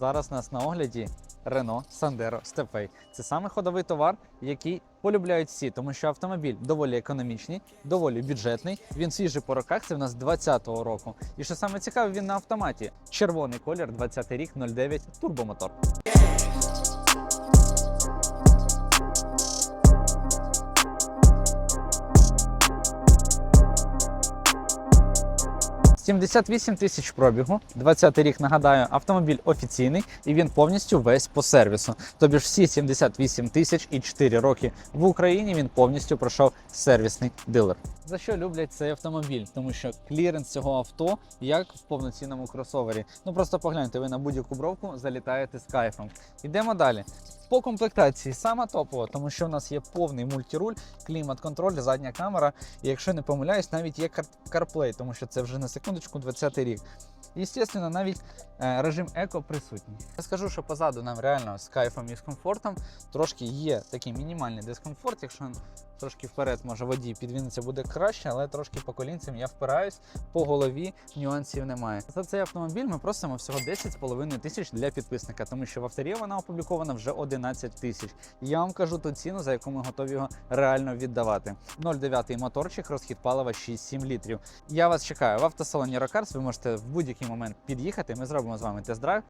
Зараз у нас на огляді Renault Sandero Stepway. Це саме ходовий товар, який полюбляють всі, тому що автомобіль доволі економічний, доволі бюджетний. Він свіжий по роках, це в нас 20-го року. І що саме цікаве, він на автоматі. Червоний колір, 20 рік, 09, турбомотор. «78 тисяч пробігу, 20 рік нагадаю, автомобіль офіційний і він повністю весь по сервісу. Тобі ж всі 78 тисяч і 4 роки в Україні він повністю пройшов сервісний дилер. За що люблять цей автомобіль? Тому що кліренс цього авто як в повноцінному кросовері. Ну просто погляньте, ви на будь-яку бровку залітаєте з кайфом. Йдемо далі. По комплектації сама топова, тому що у нас є повний мультируль, клімат-контроль, задня камера. І якщо не помиляюсь, навіть є CarPlay, тому що це вже на секундочку 20 рік. Естественно, навіть е, режим еко присутній. Я скажу, що позаду нам реально з кайфом і з комфортом трошки є такий мінімальний дискомфорт. Якщо трошки вперед, може водій підвінеться буде краще, але трошки по колінцям я впираюсь, по голові нюансів немає. За цей автомобіль ми просимо всього 10,5 тисяч для підписника, тому що в авторі вона опублікована вже 11 тисяч. Я вам кажу ту ціну, за яку ми готові його реально віддавати. 0,9 моторчик, розхід палива 6-7 літрів. Я вас чекаю в автосалоні Рокарс. Ви можете в будь-який момент під'їхати. Ми зробимо з вами тест-драйв